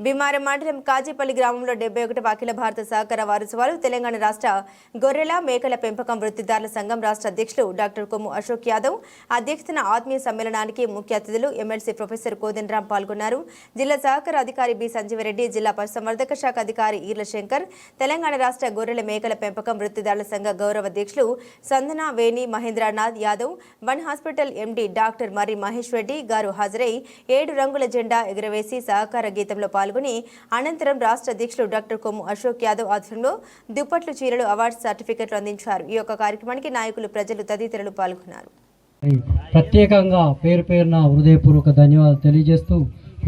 భీమారం మండలం కాజీపల్లి గ్రామంలో డెబ్బై ఒకటి అఖిల భారత సహకార వారోత్సవాలు తెలంగాణ రాష్ట్ర గొర్రెల మేకల పెంపకం వృత్తిదారుల సంఘం రాష్ట్ర అధ్యక్షులు డాక్టర్ కొమ్ము అశోక్ యాదవ్ అధ్యక్షతన ఆత్మీయ సమ్మేళనానికి ముఖ్య అతిథులు ఎమ్మెల్సీ ప్రొఫెసర్ కోదండరాం పాల్గొన్నారు. జిల్లా సహకార అధికారి బి సంజీవరెడ్డి జిల్లా పశుసంవర్ధక శాఖ అధికారి ఈర్ల శంకర్ తెలంగాణ రాష్ట్ర గొర్రెల మేకల పెంపకం వృత్తిదారుల సంఘ గౌరవ అధ్యక్షులు Sandana Veni Mahendranath Yadav one hospital MD doctor Marri Mahesh Reddy garu హాజరై ఏడు రంగుల జెండా ఎగురవేసి సహకార గీతంలో పాల్గొని అనంతరం రాష్ట్ర అధ్యక్షులు డాక్టర్ కొమ్ము అశోక్ యాదవ్ ఆధ్వర్యంలో దుప్పట్లు చీరలు అవార్డు సర్టిఫికెట్లు అందించారు. ఈ యొక్క కార్యక్రమానికి నాయకులు ప్రజలు తదితరులు పాల్గొన్నారు. ప్రత్యేకంగా పేరు పేరున హృదయపూర్వక ధన్యవాదాలు తెలియజేస్తూ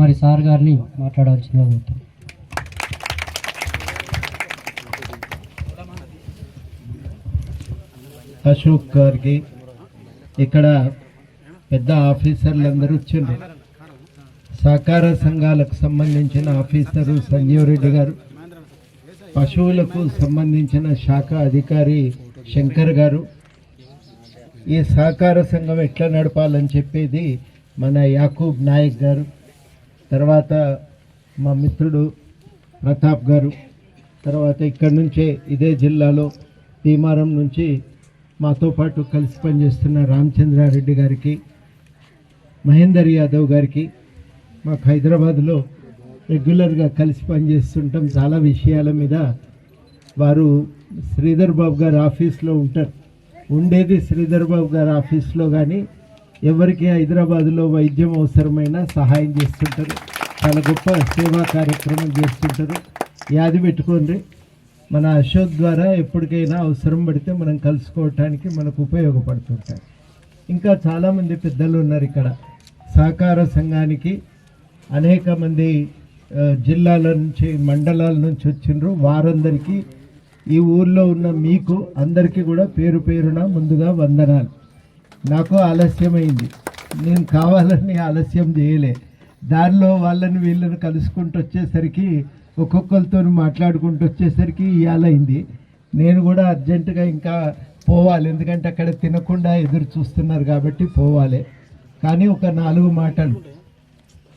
మరి సార్ గారిని మాట్లాడాల్సిందిగా అశోక్ గారికి ఇక్కడ పెద్ద ఆఫీసర్లందరూ వచ్చిండ్రు సహకార సంఘాలకు సంబంధించిన ఆఫీసరు సంజీవ్ రెడ్డి గారు పశువులకు సంబంధించిన శాఖ అధికారి శంకర్ గారు. ఈ సహకార సంఘం ఎట్లా నడపాలని చెప్పేది మన యాకూబ్ నాయక్ గారు తర్వాత మా మిత్రుడు ప్రతాప్ గారు. తర్వాత ఇక్కడి నుంచే ఇదే జిల్లాలో భీమారం నుంచి మాతో పాటు కలిసి పనిచేస్తున్న రామచంద్రారెడ్డి గారికి మహేందర్ యాదవ్ గారికి మాకు హైదరాబాద్లో రెగ్యులర్గా కలిసి పనిచేస్తుంటాం. చాలా విషయాల మీద వారు శ్రీధర్ బాబు గారి ఆఫీస్లో ఉంటారు. ఉండేది శ్రీధర్ బాబు గారి ఆఫీస్లో కానీ ఎవరికి హైదరాబాద్లో వైద్యం అవసరమైనా సహాయం చేస్తుంటారు. చాలా గొప్ప సేవా కార్యక్రమం చేస్తుంటారు. యాది పెట్టుకోండి. మన అశోక్ ద్వారా ఎప్పటికైనా అవసరం పడితే మనం కలుసుకోవటానికి మనకు ఉపయోగపడుతుంటాయి ఇంకా చాలామంది పెద్దలు ఉన్నారు ఇక్కడ. సహకార సంఘానికి అనేక మంది జిల్లాల నుంచి మండలాల నుంచి వచ్చిండ్రు. వారందరికీ ఈ ఊర్లో ఉన్న మీకు అందరికీ కూడా పేరు పేరున ముందుగా వందనాలు. నాకు ఆలస్యమైంది. నేను కావాలని ఆలస్యం చేయలే. దారిలో వాళ్ళని వీళ్ళని కలుసుకుంటూ వచ్చేసరికి ఒక్కొక్కరితో మాట్లాడుకుంటూ వచ్చేసరికి ఇయ్యాలైంది నేను కూడా అర్జెంటుగా ఇంకా పోవాలి. ఎందుకంటే అక్కడ తినకుండా ఎదురు చూస్తున్నారు కాబట్టి పోవాలి. కానీ ఒక నాలుగు మాటలు.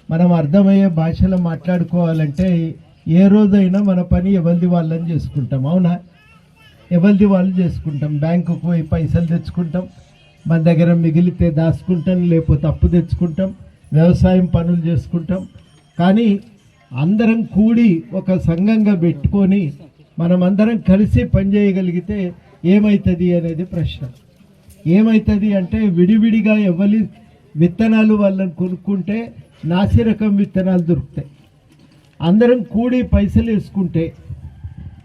మనం అర్థమయ్యే భాషలో మాట్లాడుకోవాలంటే ఏ రోజైనా మన పని ఎవరిది వాళ్ళని చేసుకుంటాం అవునా? ఎవరిది వాళ్ళు చేసుకుంటాం? బ్యాంకుకు పోయి పైసలు తెచ్చుకుంటాం మన దగ్గర మిగిలితే దాచుకుంటాం లేకపోతే అప్పు తెచ్చుకుంటాం వ్యవసాయం పనులు చేసుకుంటాం. కానీ అందరం కూడి ఒక సంఘంగా పెట్టుకొని మనం అందరం కలిసి పనిచేయగలిగితే ఏమవుతుంది అనేది ప్రశ్న. ఏమవుతుంది అంటే విడివిడిగా ఎవరి విత్తనాలు వాళ్ళని కొనుక్కుంటే నాసిరకం విత్తనాలు దొరుకుతాయి. అందరం కూడి పైసలు వేసుకుంటే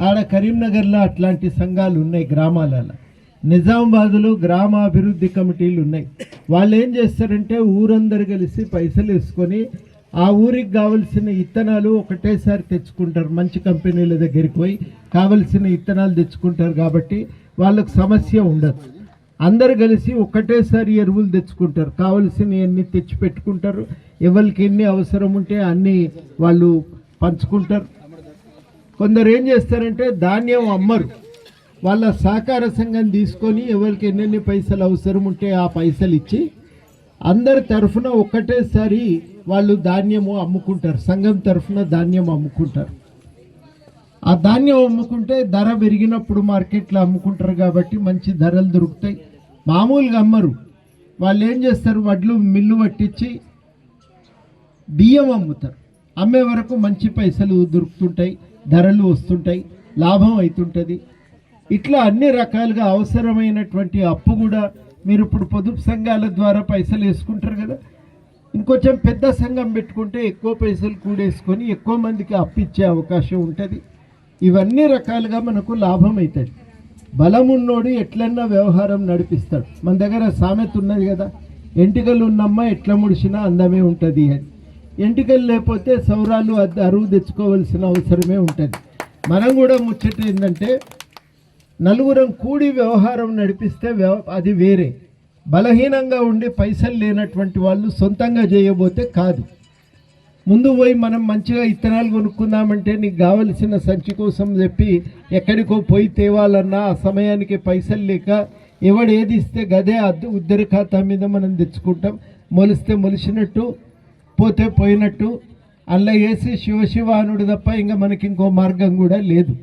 ఆడ కరీంనగర్లో అట్లాంటి సంఘాలు ఉన్నాయి గ్రామాలలో. నిజామాబాద్లో గ్రామాభివృద్ధి కమిటీలు ఉన్నాయి. వాళ్ళు ఏం చేస్తారంటే ఊరందరు కలిసి పైసలు వేసుకొని ఆ ఊరికి కావలసిన ఇత్తనాలు ఒకటేసారి తెచ్చుకుంటారు. మంచి కంపెనీల దగ్గరికి పోయి కావలసిన ఇత్తనాలు తెచ్చుకుంటారు కాబట్టి వాళ్ళకు సమస్య ఉండదు. అందరు కలిసి ఒకటేసారి ఎరువులు తెచ్చుకుంటారు. కావలసినవన్నీ తెచ్చి పెట్టుకుంటారు. ఎవరికి ఎన్ని అవసరం ఉంటే అన్నీ వాళ్ళు పంచుకుంటారు. కొందరు ఏం చేస్తారంటే ధాన్యం అమ్మరు. వాళ్ళ సహకార సంఘం తీసుకొని ఎవరికి ఎన్నెన్ని పైసలు అవసరం ఉంటే ఆ పైసలు ఇచ్చి అందరి తరఫున ఒక్కటేసారి వాళ్ళు ధాన్యము అమ్ముకుంటారు. సంఘం తరఫున ధాన్యం అమ్ముకుంటారు. ఆ ధాన్యం అమ్ముకుంటే ధర పెరిగినప్పుడు మార్కెట్లో అమ్ముకుంటారు కాబట్టి మంచి ధరలు దొరుకుతాయి. మామూలుగా అమ్మరు. వాళ్ళు ఏం చేస్తారు? వడ్లు మిల్లు పట్టించి బియ్యం అమ్ముతారు. అమ్మే వరకు మంచి పైసలు దొరుకుతుంటాయి ధరలు వస్తుంటాయి లాభం అవుతుంటుంది ఇట్లా అన్ని రకాలుగా అవసరమైనటువంటి అప్పు కూడా మీరు ఇప్పుడు పొదుపు సంఘాల ద్వారా పైసలు వేసుకుంటారు కదా. ఇంకొంచెం పెద్ద సంఘం పెట్టుకుంటే ఎక్కువ పైసలు కూడేసుకొని ఎక్కువ మందికి అప్పు ఇచ్చే అవకాశం ఉంటుంది. ఇవన్నీ రకాలుగా మనకు లాభం అవుతుంది బలం ఉన్నోడు ఎట్లన్నా వ్యవహారం నడిపిస్తాడు. మన దగ్గర సామెత ఉన్నది కదా ఎంటికలు ఉన్నమ్మ ఎట్లా ముడిసినా అందమే ఉంటుంది అని. ఎంటికలు లేకపోతే సౌరాలు అద్దె అరువు తెచ్చుకోవాల్సిన అవసరమే ఉంటుంది. మనం కూడా ముచ్చట ఏంటంటే నలుగురం కూడి వ్యవహారం నడిపిస్తే వ్యవ అది వేరే. బలహీనంగా ఉండి పైసలు లేనటువంటి వాళ్ళు సొంతంగా చేయబోతే కాదు. ముందు పోయి మనం మంచిగా ఇత్తనాలు కొనుక్కుందామంటే నీకు కావలసిన సంచి కోసం చెప్పి ఎక్కడికో పోయి తేవాలన్నా ఆ సమయానికి పైసలు లేక ఎవడు ఏది ఇస్తే గదే ఉద్దరి ఖాతా మీద మనం తెచ్చుకుంటాం. మొలిస్తే మొలిసినట్టు పోతే పోయినట్టు అందులో వేసి శివశివానుడు తప్ప ఇంకా మనకి ఇంకో మార్గం కూడా లేదు.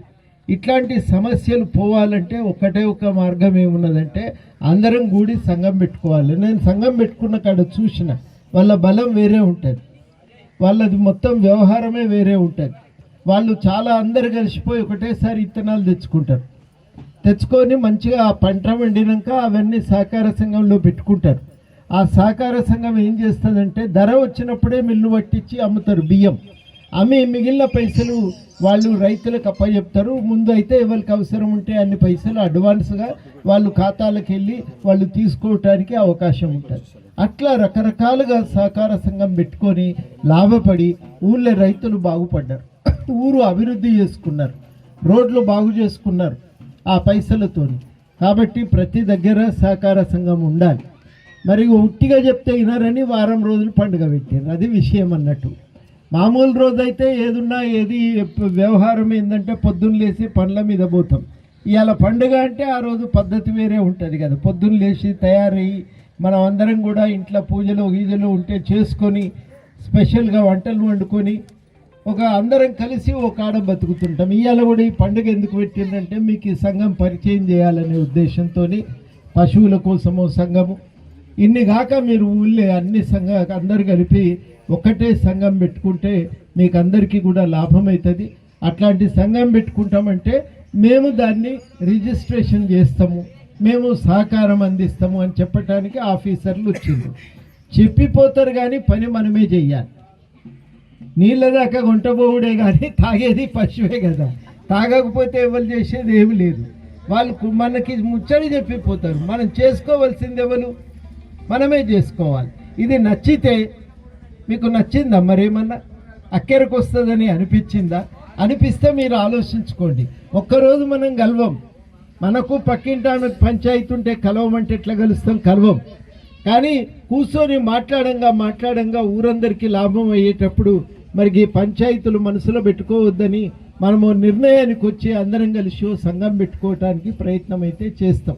ఇట్లాంటి సమస్యలు పోవాలంటే ఒకటే ఒక మార్గం ఏమున్నదంటే అందరం కూడి సంఘం పెట్టుకోవాలి. నేను సంఘం పెట్టుకున్న కాడ చూసిన వాళ్ళ బలం వేరే ఉంటుంది. వాళ్ళది మొత్తం వ్యవహారమే వేరే ఉంటుంది. వాళ్ళు చాలా అందరు కలిసిపోయి ఒకటేసారి ఇత్తనాలు తెచ్చుకుంటారు. తెచ్చుకొని మంచిగా ఆ పంట వండినాక అవన్నీ సహకార సంఘంలో పెట్టుకుంటారు. ఆ సహకార సంఘం ఏం చేస్తుందంటే ధర వచ్చినప్పుడే మిల్లు పట్టించి అమ్ముతారు బియ్యం. అమ్మి మిగిలిన పైసలు వాళ్ళు రైతులకు అప్పచెప్తారు. ముందు అయితే ఎవరికి అవసరం ఉంటే అన్ని పైసలు అడ్వాన్స్గా వాళ్ళు ఖాతాలకు వెళ్ళి వాళ్ళు తీసుకోవటానికి అవకాశం ఉంటుంది. అట్లా రకరకాలుగా సహకార సంఘం పెట్టుకొని లాభపడి ఊళ్ళో రైతులు బాగుపడ్డారు. ఊరు అభివృద్ధి చేసుకున్నారు. రోడ్లు బాగు చేసుకున్నారు ఆ పైసలతో కాబట్టి ప్రతి దగ్గర సహకార సంఘం ఉండాలి. మరి ఉట్టిగా చెప్తే వినరని వారం రోజులు పండుగ పెట్టారు అది విషయం అన్నట్టు. మామూలు రోజైతే ఏదున్నా ఏది వ్యవహారం ఏంటంటే పొద్దున్న లేచి పండ్ల మీద పోతాం. ఇవాళ పండుగ అంటే ఆ రోజు పద్ధతి వేరే ఉంటుంది కదా. పొద్దున్న లేచి తయారయ్యి మనం అందరం కూడా ఇంట్లో పూజలు గీజలు ఉంటే చేసుకొని స్పెషల్గా వంటలు వండుకొని ఒక అందరం కలిసి ఒక ఆడ బతుకుతుంటాం. ఇవాళ కూడా ఈ పండుగ ఎందుకు పెట్టిందంటే మీకు ఈ సంఘం పరిచయం చేయాలనే ఉద్దేశంతో పశువుల కోసము సంఘము. ఇన్ని కాక మీరు ఊళ్ళే అన్ని సంఘ అందరు కలిపి ఒకటే సంఘం పెట్టుకుంటే మీకు అందరికీ కూడా లాభం అవుతుంది అట్లాంటి సంఘం పెట్టుకుంటామంటే మేము దాన్ని రిజిస్ట్రేషన్ చేస్తాము. మేము సహకారం అందిస్తాము అని చెప్పటానికి ఆఫీసర్లు వచ్చింది చెప్పిపోతారు కానీ పని మనమే చెయ్యాలి. నీళ్ళ దాకా గుంటబోవుడే కానీ తాగేది పశువే కదా. తాగకపోతే ఎవరు చేసేది ఏమి లేదు. వాళ్ళు మనకి ముచ్చడి చెప్పిపోతారు. మనం చేసుకోవాల్సింది ఎవరు? మనమే చేసుకోవాలి. ఇది నచ్చితే మీకు నచ్చిందా మరేమన్నా? అక్కడికి వస్తుందని అనిపించిందా? అనిపిస్తే మీరు ఆలోచించుకోండి. ఒక్కరోజు మనం గల్వం. మనకు పక్కింటి పంచాయతీ ఉంటే కలవమంటే ఎట్లా కలుస్తాం? కలవం. కానీ కూర్చొని మాట్లాడంగా మాట్లాడంగా ఊరందరికీ లాభం అయ్యేటప్పుడు మరి ఈ పంచాయతీలు మనసులో పెట్టుకోవద్దని మనము నిర్ణయానికి వచ్చి అందరం కలిసి సంఘం పెట్టుకోవటానికి ప్రయత్నం అయితే చేస్తాం.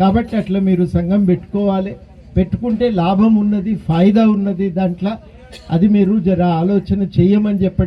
కాబట్టి అట్లా మీరు సంఘం పెట్టుకోవాలి. పెట్టుకుంటే లాభం ఉన్నది ఫాయిదా ఉన్నది దాంట్లో. అది మీరు జర ఆలోచన చేయమని చెప్పండి